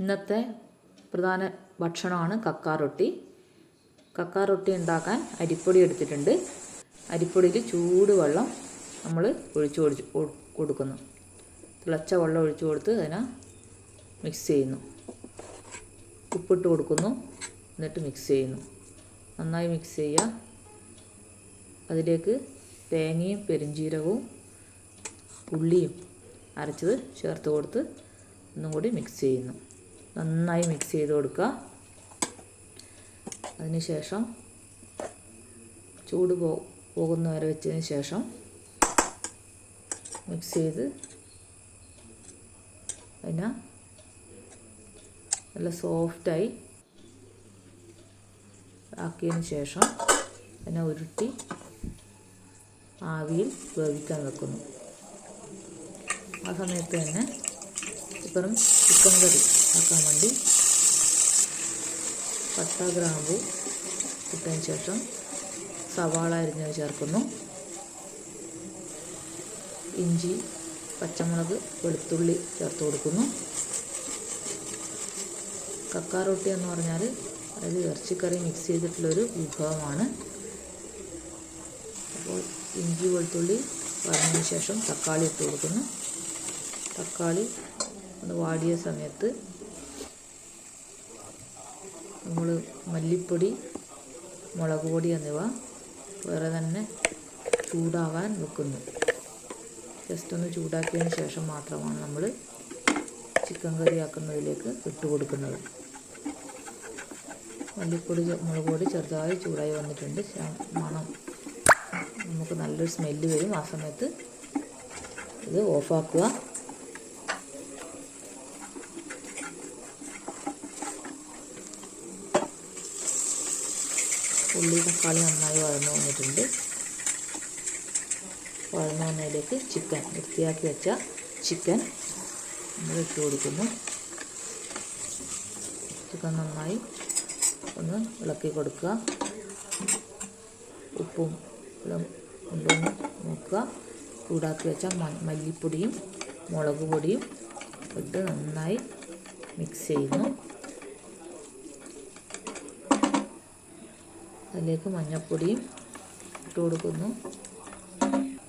ഇന്നത്തെ പ്രധാന ഭക്ഷണമാണ് കക്കാറൊട്ടി. റൊട്ടി കക്ക റൊട്ടി ഉണ്ടാക്കാൻ അരിപ്പൊടി എടുത്തിട്ടുണ്ട്. അരിപ്പൊടിയിൽ ചൂടുവെള്ളം നമ്മൾ ഒഴിച്ചു ഒഴിച്ച് കൊടുക്കുന്നു. തിളച്ച വെള്ളം ഒഴിച്ചു കൊടുത്ത് അതിനെ മിക്സ് ചെയ്യുന്നു. ഉപ്പിട്ട് കൊടുക്കുന്നു എന്നിട്ട് മിക്സ് ചെയ്യുന്നു. നന്നായി മിക്സ് ചെയ്യുക. അതിലേക്ക് തേങ്ങയും പെരിഞ്ജീരകവും ഉള്ളിയും അരച്ചത് ചേർത്ത് കൊടുത്ത് ഒന്നും കൂടി മിക്സ് ചെയ്യുന്നു. നന്നായി മിക്സ് ചെയ്ത് കൊടുക്കുക. അതിനുശേഷം ചൂട് പോ പോകുന്ന വരെ വെച്ചതിന് ശേഷം മിക്സ് ചെയ്ത് അതിനെ നല്ല സോഫ്റ്റായി ആക്കിയതിന് ശേഷം അതിനെ ഉരുട്ടി ആവിയിൽ വേവിക്കാൻ വെക്കുന്നു. ആ സമയത്ത് തന്നെ ഇപ്പം ചിക്കൻ കറി ആക്കാൻ വേണ്ടി പട്ട ഗ്രാമ്പു ഇട്ടതിന് ശേഷം സവാള അരിഞ്ഞത് ചേർക്കുന്നു. ഇഞ്ചി പച്ചമുളക് വെളുത്തുള്ളി ചേർത്ത് കൊടുക്കുന്നു. കക്കാറൊട്ടി എന്ന് പറഞ്ഞാൽ അതായത് ഇറച്ചിക്കറി മിക്സ് ചെയ്തിട്ടുള്ളൊരു വിഭവമാണ്. അപ്പോൾ ഇഞ്ചി വെളുത്തുള്ളി വഴഞ്ഞതിന് ശേഷം തക്കാളി ഇട്ട് കൊടുക്കുന്നു. തക്കാളി ഒന്ന് വാടിയ സമയത്ത് നമ്മൾ മല്ലിപ്പൊടി മുളക് പൊടി എന്നിവ വേറെ തന്നെ ചൂടാവാൻ വെക്കുന്നു. ജസ്റ്റ് ഒന്ന് ചൂടാക്കിയതിന് ശേഷം മാത്രമാണ് നമ്മൾ ചിക്കൻ കറി ആക്കുന്നതിലേക്ക് ഇട്ട് കൊടുക്കുന്നത്. മല്ലിപ്പൊടി മുളക് പൊടി ചെറുതായി ചൂടായി വന്നിട്ടുണ്ട്. മണം നമുക്ക് നല്ലൊരു സ്മെല്ല് വരും. ആ സമയത്ത് ഇത് ഓഫാക്കുക ഉള്ളി തക്കാളി നന്നായി വഴന്നു വന്നിട്ടുണ്ട്. വഴന്നു വന്നതിലേക്ക് ചിക്കൻ വൃത്തിയാക്കി വെച്ച ചിക്കൻ നമ്മൾ ഇട്ട് കൊടുക്കുന്നു. ചിക്കൻ നന്നായി ഒന്ന് ഇളക്കി കൊടുക്കുക. ഉപ്പും എല്ലാം ഉണ്ടോയെന്ന് നോക്കുക. ചൂടാക്കി വെച്ച മല്ലിപ്പൊടിയും മുളക് പൊടിയും ഇട്ട് നന്നായി മിക്സ് ചെയ്യുന്നു. അതിലേക്ക് മഞ്ഞൾപ്പൊടിയും ഇട്ട് കൊടുക്കുന്നു.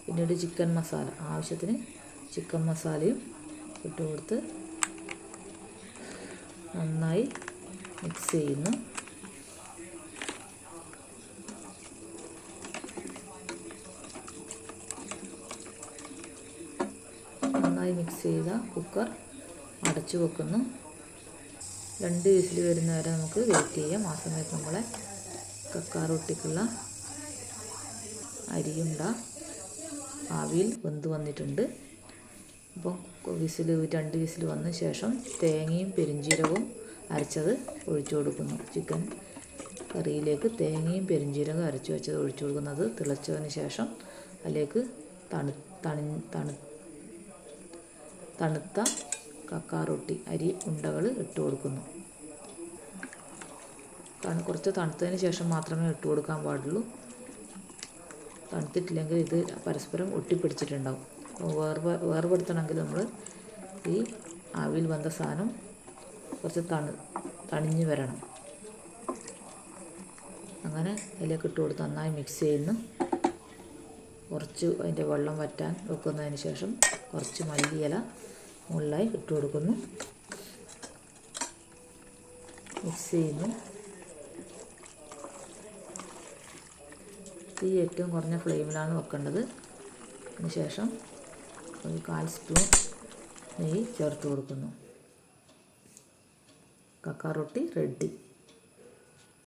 പിന്നീട് ചിക്കൻ മസാല ആവശ്യത്തിന് ചിക്കൻ മസാലയും ഇട്ട് കൊടുത്ത് നന്നായി മിക്സ് ചെയ്യുന്നു. നന്നായി മിക്സ് ചെയ്ത കുക്കർ അടച്ചു വെക്കുന്നു. രണ്ട് വിസിൽ വരുന്നവരെ നമുക്ക് വെയിറ്റ് ചെയ്യാം. ആ സമയത്ത് നമ്മളെ കക്ക റൊട്ടിക്കുള്ള അരിയുണ്ട ആവിയിൽ വെന്ത് വന്നിട്ടുണ്ട്. അപ്പോൾ വിസിൽ രണ്ട് വിസിൽ വന്ന ശേഷം തേങ്ങയും പെരിഞ്ജീരകവും അരച്ചത് ഒഴിച്ചു കൊടുക്കുന്നു. ചിക്കൻ കറിയിലേക്ക് തേങ്ങയും പെരിഞ്ചീരകവും അരച്ച് വെച്ചത് ഒഴിച്ചു കൊടുക്കുന്നത് തിളച്ചതിന് ശേഷം അതിലേക്ക് തണു തണി തണു തണുത്ത കക്കാറൊട്ടി അരി ഉണ്ടകൾ ഇട്ട് കൊടുക്കുന്നു. കാരണം കുറച്ച് തണുത്തതിന് ശേഷം മാത്രമേ ഇട്ട് കൊടുക്കാൻ പാടുള്ളൂ. തണുത്തിട്ടില്ലെങ്കിൽ ഇത് പരസ്പരം ഒട്ടിപ്പിടിച്ചിട്ടുണ്ടാവും. വേർപ വേർപെടുത്തണമെങ്കിൽ നമ്മൾ ഈ ആവിയിൽ വന്ന സാധനം കുറച്ച് തണു തണിഞ്ഞ് വരണം. അങ്ങനെ അതിലേക്ക് ഇട്ട് കൊടുത്ത് നന്നായി മിക്സ് ചെയ്യുന്നു. കുറച്ച് അതിന്റെ വെള്ളം വറ്റാൻ വെക്കുന്നതിന് ശേഷം കുറച്ച് മല്ലിയില മുകളിലായി ഇട്ട് കൊടുക്കുന്നു. മിക്സ് ചെയ്യുന്നു. തീ ഏറ്റവും കുറഞ്ഞ ഫ്ലെയിമിലാണ് വെക്കേണ്ടത്. അതിന് ശേഷം ഒരു കാൽ സ്പൂൺ നെയ്യ് ചേർത്ത് കൊടുക്കുന്നു. കക്കാറൊട്ടി റെഡി.